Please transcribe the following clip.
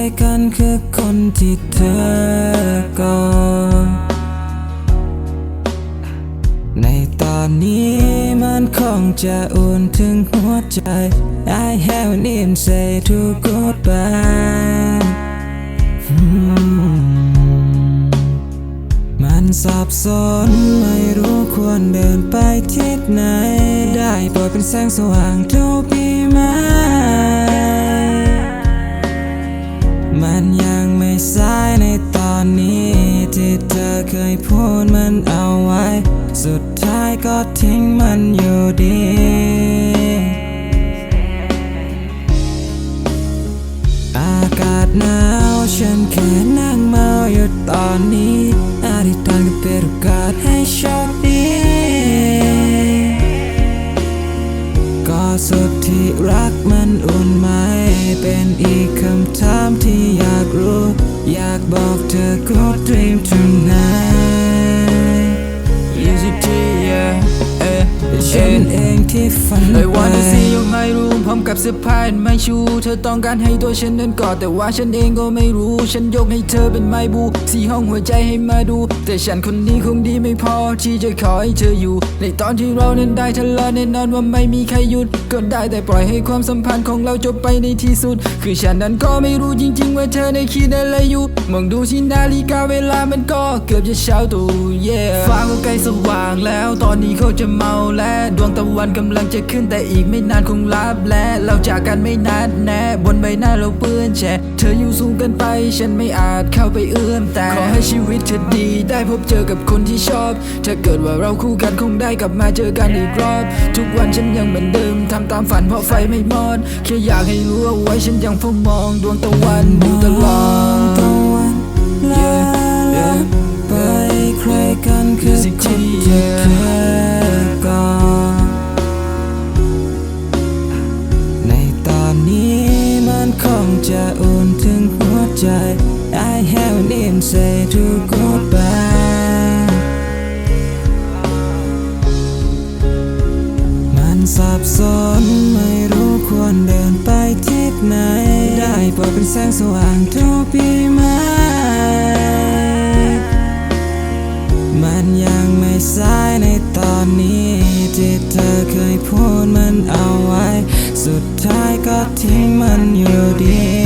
รกันคือคนที่เธอก่อนในตอนนี้มันคงจะอุ่นถึงหัวใจ I have an inside to goodbye มมันสับสนไม่รู้ควรเดินไปทิศไหน ได้โปรดเป็นแสงสว่างทุกปีไหม มันยังไม่สายในตอนนี้ ที่เธอเคยพูดมันเอาไว้ สุดท้ายก็ทิ้งมันอยู่ดีอากาศหนาวฉันแค่นั่งเมาอยู่ตอนนี้อธิษฐานก็เป็นโอกาสให้โชคดี ที่ฝันไอ้ไปวันที่สี่ยังไม่รู้พร้อมกับเสื้อผ้าไม่ชู เธอต้องการให้ตัวฉันนั้นกอดแต่ว่าฉันเองก็ไม่รู้ ฉันยกให้เธอเป็นไม้บูสี่ห้องหัวใจให้มาดู แต่ฉันคนนี้คงดีไม่พอที่จะขอให้เธออยู่ ในตอนที่เรานั้นได้ทะเลาะแน่นอนว่าไม่มีใครหยุด ก็ได้แต่ปล่อยให้ความสัมพันธ์ของเราจบไปในที่สุด คือฉันนั้นก็ไม่รู้จริง ๆ ว่าเธอในคิดอะไรอยู่ มองดูที่นาฬิกาเวลามันก็เกือบจะเช้าตู่ yeah ฟ้าก็ใกล้สว่างแล้ว ตอนนี้เขาจะเมาแล้ว ดวงตะวันกำลังจะขึ้นแต่อีกไม่นานคงลับและเราจากกันไม่นานแน่บนใบหน้าเราเปื้อนแฉะเธออยู่สูงเกินไป ฉันไม่อาจเข้าไปเอื้อมแต่ขอให้ชีวิตเธอดี ได้พบเจอกับคนที่ชอบ ถ้าเกิดว่าเราคู่กันคงได้กลับมาเจอกันอีกรอบ ทุกวันฉันยังเหมือนเดิมทำตามฝันเพราะไฟไม่มอดแค่อยากให้รู้เอาไว้ฉันยังเฝ้ามองดวงตะวันอยู่ตลอด จะอุ่นถึงหัวใจ I have an inside to goodbye มันสับสนไม่รู้ควรเดินไปทิศไหน ได้โปรดเป็นแสงสว่างทุกปีไหมมันยังไม่สายในตอนนี้ที่เธอเคยพูดมันเอาไว้ สุดท้ายก็ทิ้งมันอยู่ดี